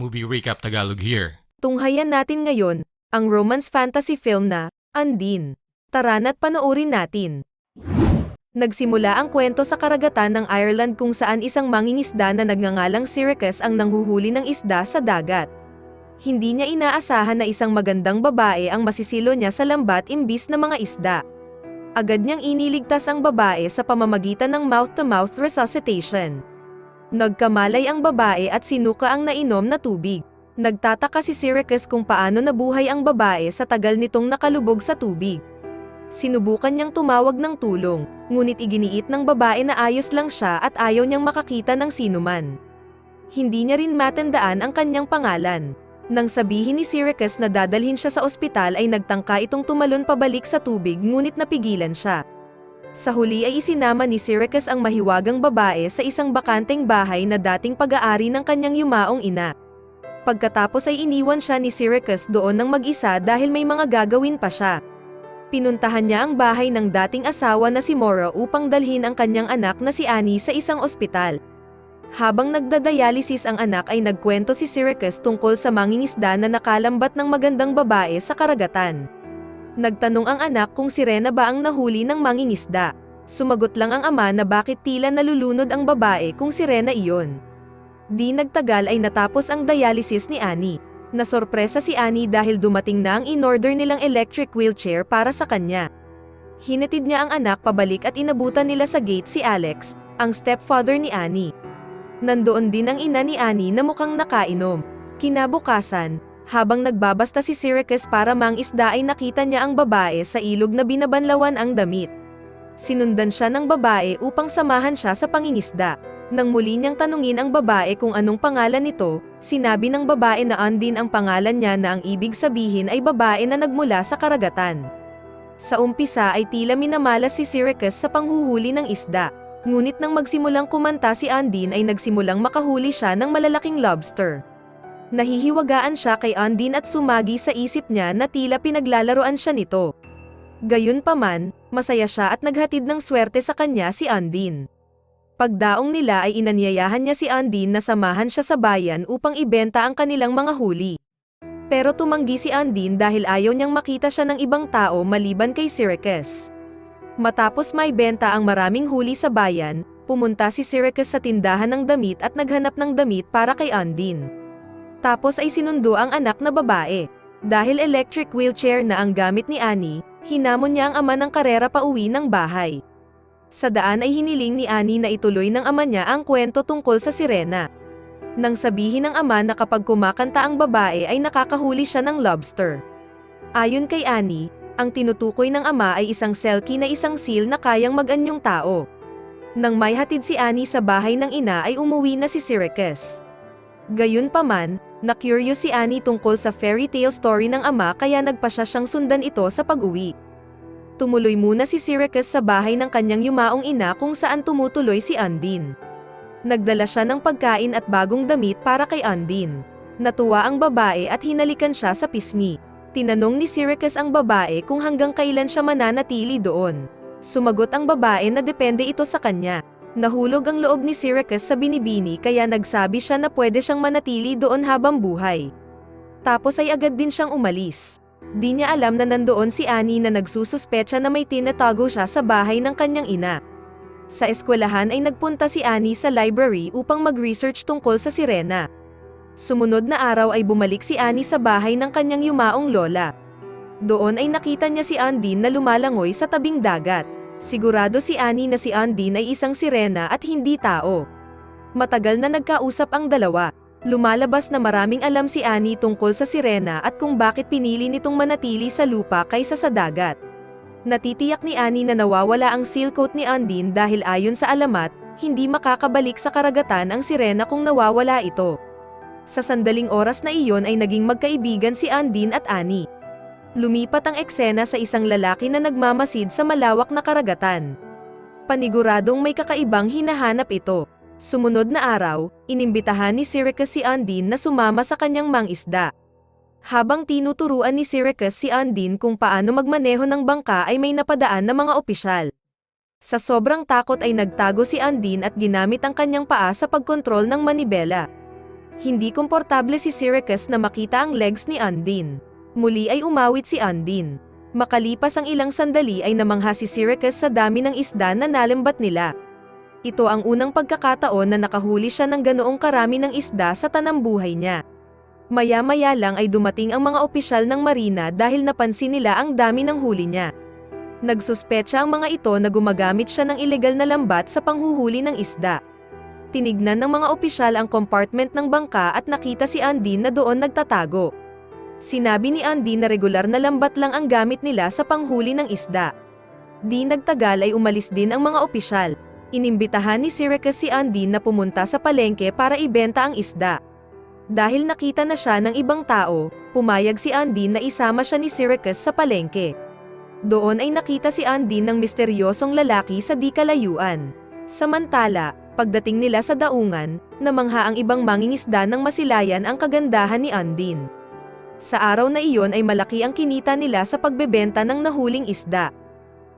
Movie Recap Tagalog here. Tunghayan natin ngayon, ang romance fantasy film na, Andin. Tara na't panoorin natin. Nagsimula ang kwento sa karagatan ng Ireland kung saan isang mangingisda na nagngangalang Syracuse ang nanghuhuli ng isda sa dagat. Hindi niya inaasahan na isang magandang babae ang masisilo niya sa lambat imbis na mga isda. Agad niyang iniligtas ang babae sa pamamagitan ng mouth-to-mouth resuscitation. Nagkamalay ang babae at sinuka ang nainom na tubig. Nagtataka si Syracuse kung paano nabuhay ang babae sa tagal nitong nakalubog sa tubig. Sinubukan niyang tumawag ng tulong, ngunit iginiit ng babae na ayos lang siya at ayaw niyang makakita ng sinuman. Hindi niya rin matandaan ang kanyang pangalan. Nang sabihin ni Syracuse na dadalhin siya sa ospital ay nagtangka itong tumalon pabalik sa tubig ngunit napigilan siya. Sa huli ay isinama ni Syracuse ang mahiwagang babae sa isang bakanteng bahay na dating pag-aari ng kanyang yumaong ina. Pagkatapos ay iniwan siya ni Syracuse doon ng mag-isa dahil may mga gagawin pa siya. Pinuntahan niya ang bahay ng dating asawa na si Mora upang dalhin ang kanyang anak na si Annie sa isang ospital. Habang nagdadialysis ang anak ay nagkwento si Syracuse tungkol sa mangingisda na nakalambat ng magandang babae sa karagatan. Nagtanong ang anak kung si Rena ba ang nahuli ng mangingisda. Sumagot lang ang ama na bakit tila nalulunod ang babae kung si Rena iyon. Di nagtagal ay natapos ang dialysis ni Annie. Nasorpresa si Annie dahil dumating na ang in-order nilang electric wheelchair para sa kanya. Hinatid niya ang anak pabalik at inabutan nila sa gate si Alex, ang stepfather ni Annie. Nandoon din ang ina ni Annie na mukhang nakainom. Kinabukasan, habang nagbabasta si Syracuse para mangisda ay nakita niya ang babae sa ilog na binabanlawan ang damit. Sinundan siya ng babae upang samahan siya sa pangingisda. Nang muli niyang tanungin ang babae kung anong pangalan nito, sinabi ng babae na Andin ang pangalan niya na ang ibig sabihin ay babae na nagmula sa karagatan. Sa umpisa ay tila minamalas si Syracuse sa panghuhuli ng isda. Ngunit nang magsimulang kumanta si Andin ay nagsimulang makahuli siya ng malalaking lobster. Nahihiwagaan siya kay Andin at sumagi sa isip niya na tila pinaglalaroan siya nito. Gayunpaman, masaya siya at naghatid ng swerte sa kanya si Andin. Pagdaong nila ay inanyayahan niya si Andin na samahan siya sa bayan upang ibenta ang kanilang mga huli. Pero tumanggi si Andin dahil ayaw niyang makita siya ng ibang tao maliban kay Syracuse. Matapos may benta ang maraming huli sa bayan, pumunta si Syracuse sa tindahan ng damit at naghanap ng damit para kay Andin. Tapos ay sinundo ang anak na babae. Dahil electric wheelchair na ang gamit ni Annie, hinamon niya ang ama ng karera pa uwi ng bahay. Sa daan ay hiniling ni Annie na ituloy ng ama niya ang kwento tungkol sa sirena. Nang sabihin ng ama na kapag kumakanta ang babae ay nakakahuli siya ng lobster. Ayon kay Annie, ang tinutukoy ng ama ay isang selkie na isang seal na kayang mag-anyong tao. Nang may hatid si Annie sa bahay ng ina ay umuwi na si Syracuse. Gayunpaman, na-curious si Annie tungkol sa fairy tale story ng ama kaya nagpa siya siyang sundan ito sa pag-uwi. Tumuloy muna si Syracuse sa bahay ng kanyang yumaong ina kung saan tumutuloy si Undine. Nagdala siya ng pagkain at bagong damit para kay Undine. Natuwa ang babae at hinalikan siya sa pisngi. Tinanong ni Syracuse ang babae kung hanggang kailan siya mananatili doon. Sumagot ang babae na depende ito sa kanya. Nahulog ang loob ni Syracuse sa binibini kaya nagsabi siya na pwede siyang manatili doon habang buhay. Tapos ay agad din siyang umalis. Di niya alam na nandoon si Annie na nagsususpecha na may tinatago siya sa bahay ng kanyang ina. Sa eskwelahan ay nagpunta si Annie sa library upang mag-research tungkol sa sirena. Sumunod na araw ay bumalik si Annie sa bahay ng kanyang yumaong lola. Doon ay nakita niya si Undine na lumalangoy sa tabing dagat. Sigurado si Annie na si Undine ay isang sirena at hindi tao. Matagal na nagkausap ang dalawa. Lumalabas na maraming alam si Annie tungkol sa sirena at kung bakit pinili nitong manatili sa lupa kaysa sa dagat. Natitiyak ni Annie na nawawala ang seal coat ni Undine dahil ayon sa alamat, hindi makakabalik sa karagatan ang sirena kung nawawala ito. Sa sandaling oras na iyon ay naging magkaibigan si Undine at Annie. Lumipat ang eksena sa isang lalaki na nagmamasid sa malawak na karagatan. Paniguradong may kakaibang hinahanap ito. Sumunod na araw, inimbitahan ni Syracuse si Undine na sumama sa kanyang mangisda. Habang tinuturuan ni Syracuse si Undine kung paano magmaneho ng bangka ay may napadaan na mga opisyal. Sa sobrang takot ay nagtago si Undine at ginamit ang kanyang paa sa pagkontrol ng manibela. Hindi komportable si Syracuse na makita ang legs ni Undine. Muli ay umawit si Undine. Makalipas ang ilang sandali ay namangha si Syracuse sa dami ng isda na nalambat nila. Ito ang unang pagkakataon na nakahuli siya ng ganoong karami ng isda sa tanambuhay niya. Maya-maya lang ay dumating ang mga opisyal ng marina dahil napansin nila ang dami ng huli niya. Nagsuspecha ang mga ito na gumagamit siya ng ilegal na lambat sa panghuhuli ng isda. Tinignan ng mga opisyal ang compartment ng bangka at nakita si Andin na doon nagtatago. Sinabi ni Andin na regular na lambat lang ang gamit nila sa panghuli ng isda. Di nagtagal ay umalis din ang mga opisyal. Inimbitahan ni Syracuse si Andin na pumunta sa palengke para ibenta ang isda. Dahil nakita na siya ng ibang tao, pumayag si Andin na isama siya ni Syracuse sa palengke. Doon ay nakita si Andin ng misteryosong lalaki sa di kalayuan. Samantala, pagdating nila sa daungan, namangha ang ibang mangingisda ng masilayan ang kagandahan ni Andin. Sa araw na iyon ay malaki ang kinita nila sa pagbebenta ng nahuling isda.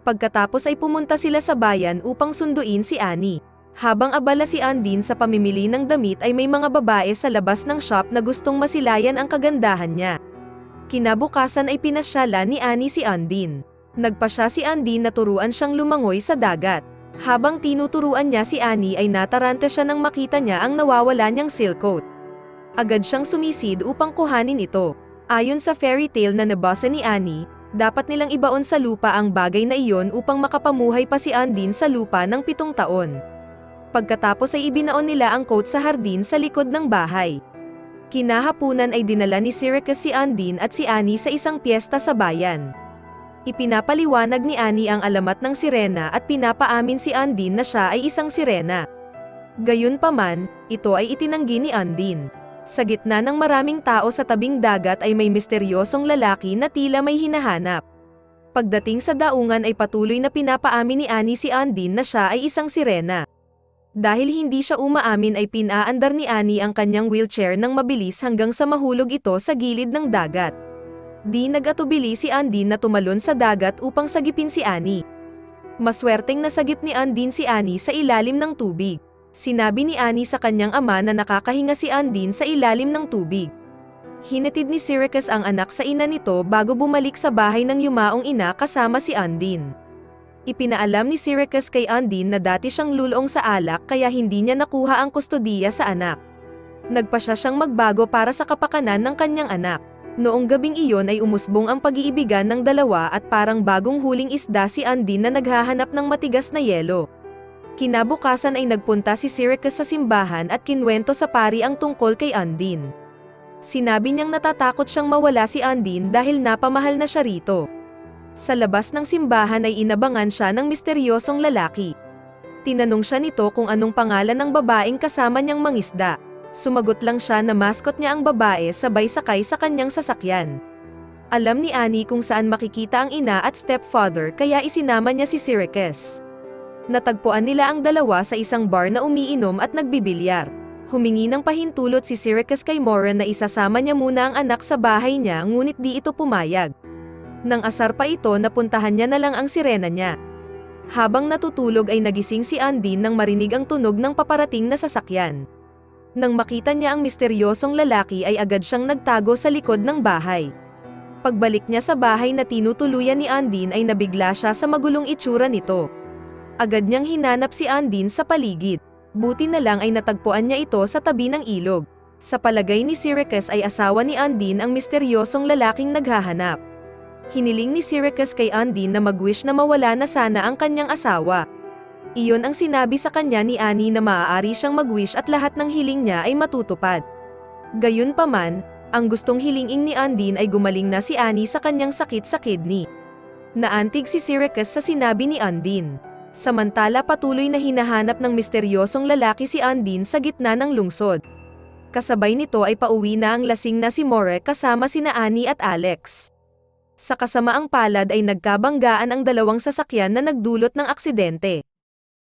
Pagkatapos ay pumunta sila sa bayan upang sunduin si Annie. Habang abala si Andin sa pamimili ng damit ay may mga babae sa labas ng shop na gustong masilayan ang kagandahan niya. Kinabukasan ay pinasyala ni Annie si Andin. Nagpasya si Andin na turuan siyang lumangoy sa dagat. Habang tinuturuan niya si Annie ay natarante siya nang makita niya ang nawawala niyang silk coat. Agad siyang sumisid upang kuhanin ito. Ayon sa fairy tale na nabasa ni Annie, dapat nilang ibaon sa lupa ang bagay na iyon upang makapamuhay pa si Andin sa lupa ng pitong taon. Pagkatapos ay ibinaon nila ang coat sa hardin sa likod ng bahay. Kinahapunan ay dinala ni Syracuse si Andin at si Annie sa isang piyesta sa bayan. Ipinapaliwanag ni Annie ang alamat ng sirena at pinapaamin si Andin na siya ay isang sirena. Gayunpaman, ito ay itinanggi ni Andin. Sa gitna ng maraming tao sa tabing dagat ay may misteryosong lalaki na tila may hinahanap. Pagdating sa daungan ay patuloy na pinapaamin ni Annie si Andin na siya ay isang sirena. Dahil hindi siya umaamin ay pinaandar ni Annie ang kanyang wheelchair ng mabilis hanggang sa mahulog ito sa gilid ng dagat. Di nagatubili si Andin na tumalon sa dagat upang sagipin si Annie. Maswerteng nasagip ni Andin si Annie sa ilalim ng tubig. Sinabi ni Annie sa kanyang ama na nakakahinga si Andin sa ilalim ng tubig. Hinatid ni Syracuse ang anak sa ina nito bago bumalik sa bahay ng yumaong ina kasama si Andin. Ipinaalam ni Syracuse kay Andin na dati siyang lulong sa alak kaya hindi niya nakuha ang kustodiya sa anak. Nagpasya siyang magbago para sa kapakanan ng kanyang anak. Noong gabing iyon ay umusbong ang pag-iibigan ng dalawa at parang bagong huling isda si Andin na naghahanap ng matigas na yelo. Kinabukasan ay nagpunta si Syracuse sa simbahan at kinwento sa pari ang tungkol kay Andin. Sinabi niyang natatakot siyang mawala si Andin dahil napamahal na siya rito. Sa labas ng simbahan ay inabangan siya ng misteryosong lalaki. Tinanong siya nito kung anong pangalan ng babaeng kasama niyang mangisda. Sumagot lang siya na mascot niya ang babae sabay sakay sa kanyang sasakyan. Alam ni Annie kung saan makikita ang ina at stepfather kaya isinama niya si Syracuse. Natagpuan nila ang dalawa sa isang bar na umiinom at nagbibilyar. Humingi ng pahintulot si Syracuse kay Moran na isasama niya muna ang anak sa bahay niya ngunit di ito pumayag. Nang asar pa ito napuntahan niya na lang ang sirena niya. Habang natutulog ay nagising si Andin nang marinig ang tunog ng paparating na sasakyan. Nang makita niya ang misteryosong lalaki ay agad siyang nagtago sa likod ng bahay. Pagbalik niya sa bahay na tinutuluyan ni Andin ay nabigla siya sa magulong itsura nito. Agad niyang hinanap si Andin sa paligid. Buti na lang ay natagpuan niya ito sa tabi ng ilog. Sa palagay ni Syracuse ay asawa ni Andin ang misteryosong lalaking naghahanap. Hiniling ni Syracuse kay Andin na mag-wish na mawala na sana ang kanyang asawa. Iyon ang sinabi sa kanya ni Annie na maaari siyang mag-wish at lahat ng hiling niya ay matutupad. Gayunpaman, ang gustong hilingin ni Andin ay gumaling na si Annie sa kanyang sakit sa kidney. Naantig si Syracuse sa sinabi ni Andin. Samantala patuloy na hinahanap ng misteryosong lalaki si Andin sa gitna ng lungsod. Kasabay nito ay pauwi na ang lasing na si More kasama sina Annie at Alex. Sa kasamaang palad ay nagkabanggaan ang dalawang sasakyan na nagdulot ng aksidente.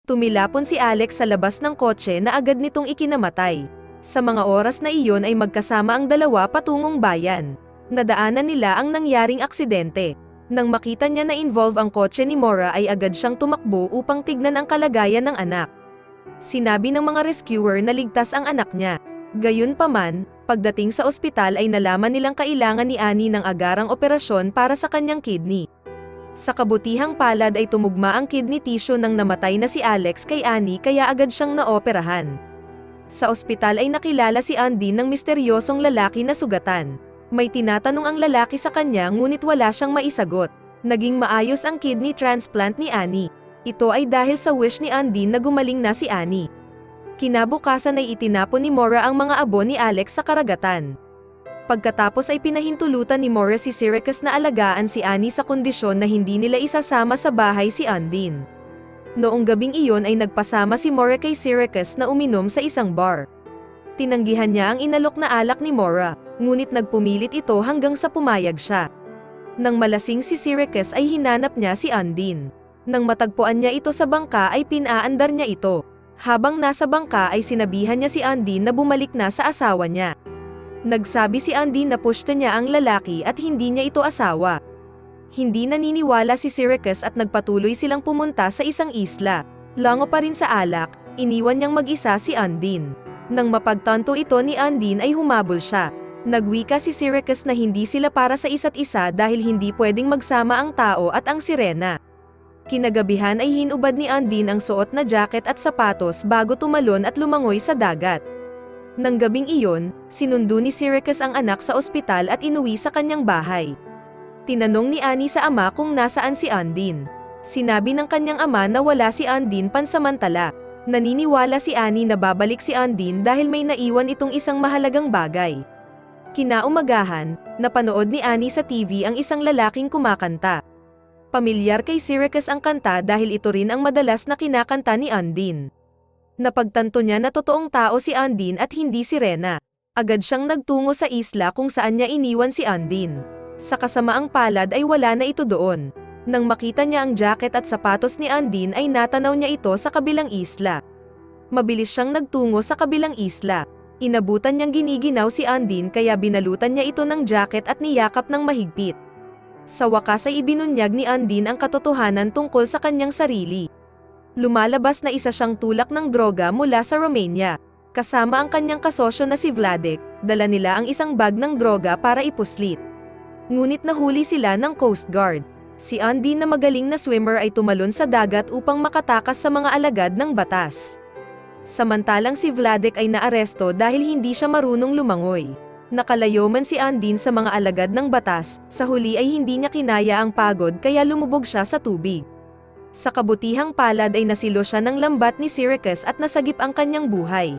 Tumilapon si Alex sa labas ng kotse na agad nitong ikinamatay. Sa mga oras na iyon ay magkasama ang dalawa patungong bayan. Nadaanan nila ang nangyaring aksidente. Nang makita niya na involve ang kotse ni Mora ay agad siyang tumakbo upang tignan ang kalagayan ng anak. Sinabi ng mga rescuer na ligtas ang anak niya. Gayunpaman, pagdating sa ospital ay nalaman nilang kailangan ni Annie ng agarang operasyon para sa kanyang kidney. Sa kabutihang palad ay tumugma ang kidney tissue ng namatay na si Alex kay Annie kaya agad siyang naoperahan. Sa ospital ay nakilala si Andy ng misteryosong lalaki na sugatan. May tinatanong ang lalaki sa kanya ngunit wala siyang maisagot. Naging maayos ang kidney transplant ni Annie. Ito ay dahil sa wish ni Andy na gumaling na si Annie. Kinabukasan ay itinapon ni Mora ang mga abo ni Alex sa karagatan. Pagkatapos ay pinahintulutan ni Mora si Syracuse na alagaan si Annie sa kondisyon na hindi nila isasama sa bahay si Undine. Noong gabing iyon ay nagpasama si Mora kay Syracuse na uminom sa isang bar. Tinanggihan niya ang inalok na alak ni Mora, ngunit nagpumilit ito hanggang sa pumayag siya. Nang malasing si Syracuse ay hinanap niya si Undine. Nang matagpuan niya ito sa bangka ay pinaandar niya ito. Habang nasa bangka ay sinabihan niya si Undine na bumalik na sa asawa niya. Nagsabi si Undine na pushta niya ang lalaki at hindi niya ito asawa. Hindi naniniwala si Syracuse at nagpatuloy silang pumunta sa isang isla. Lango pa rin sa alak, iniwan niyang mag-isa si Undine. Nang mapagtanto ito ni Undine ay humabol siya. Nagwika si Syracuse na hindi sila para sa isa't isa dahil hindi pwedeng magsama ang tao at ang sirena. Kinagabihan ay hinubad ni Undine ang suot na jacket at sapatos bago tumalon at lumangoy sa dagat. Nang gabing iyon, sinundo ni Syracuse ang anak sa ospital at inuwi sa kanyang bahay. Tinanong ni Annie sa ama kung nasaan si Undine. Sinabi ng kanyang ama na wala si Undine pansamantala. Naniniwala si Annie na babalik si Undine dahil may naiwan itong isang mahalagang bagay. Kinaumagahan, napanood ni Annie sa TV ang isang lalaking kumakanta. Pamilyar kay Syracuse ang kanta dahil ito rin ang madalas na kinakanta ni Undine. Napagtanto niya na totoong tao si Undine at hindi si Rena. Agad siyang nagtungo sa isla kung saan niya iniwan si Undine. Sa kasamaang palad ay wala na ito doon. Nang makita niya ang jacket at sapatos ni Undine ay natanaw niya ito sa kabilang isla. Mabilis siyang nagtungo sa kabilang isla. Inabutan niyang giniginaw si Undine kaya binalutan niya ito ng jacket at niyakap ng mahigpit. Sa wakas ay ibinunyag ni Undine ang katotohanan tungkol sa kanyang sarili. Lumalabas na isa siyang tulak ng droga mula sa Romania. Kasama ang kanyang kasosyo na si Vladek, dala nila ang isang bag ng droga para ipuslit. Ngunit nahuli sila ng Coast Guard. Si Undine na magaling na swimmer ay tumalon sa dagat upang makatakas sa mga alagad ng batas. Samantalang si Vladek ay naaresto dahil hindi siya marunong lumangoy. Nakalayo man si Undine sa mga alagad ng batas, sa huli ay hindi niya kinaya ang pagod kaya lumubog siya sa tubig. Sa kabutihang palad ay nasilo siya ng lambat ni Syracuse at nasagip ang kanyang buhay.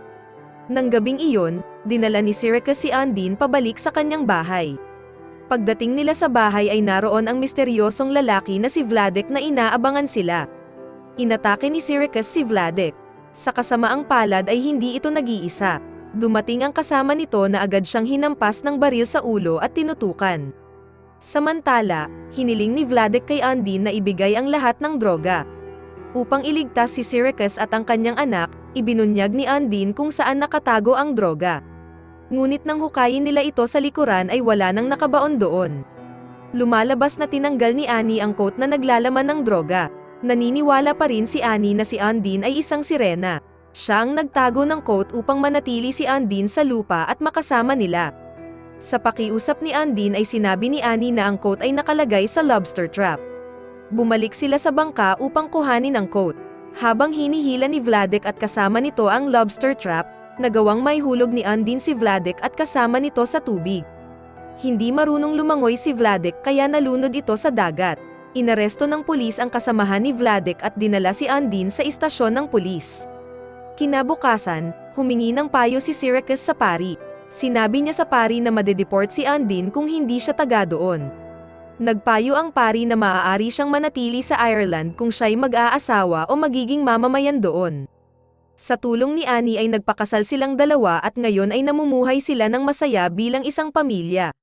Nang gabing iyon, dinala ni Syracuse si Undine pabalik sa kanyang bahay. Pagdating nila sa bahay ay naroon ang misteryosong lalaki na si Vladek na inaabangan sila. Inatake ni Syracuse si Vladek. Sa kasamaang palad ay hindi ito nag-iisa. Dumating ang kasama nito na agad siyang hinampas ng baril sa ulo at tinutukan. Samantala, hiniling ni Vladek kay Undine na ibigay ang lahat ng droga. Upang iligtas si Syracuse at ang kanyang anak, ibinunyag ni Undine kung saan nakatago ang droga. Ngunit nang hukayin nila ito sa likuran ay wala nang nakabaon doon. Lumalabas na tinanggal ni Annie ang coat na naglalaman ng droga. Naniniwala pa rin si Annie na si Undine ay isang sirena. Siya ang nagtago ng coat upang manatili si Undine sa lupa at makasama nila. Sa pakiusap ni Undine ay sinabi ni Annie na ang coat ay nakalagay sa lobster trap. Bumalik sila sa bangka upang kuhanin ang coat. Habang hinihila ni Vladek at kasama nito ang lobster trap, nagawang may hulog ni Undine si Vladek at kasama nito sa tubig. Hindi marunong lumangoy si Vladek kaya nalunod ito sa dagat. Inaresto ng pulis ang kasamahan ni Vladek at dinala si Undine sa istasyon ng pulis. Kinabukasan, humingi ng payo si Syracuse sa pari. Sinabi niya sa pari na madedeport si Undine kung hindi siya taga doon. Nagpayo ang pari na maaari siyang manatili sa Ireland kung siya'y mag-aasawa o magiging mamamayan doon. Sa tulong ni Annie ay nagpakasal silang dalawa at ngayon ay namumuhay sila ng masaya bilang isang pamilya.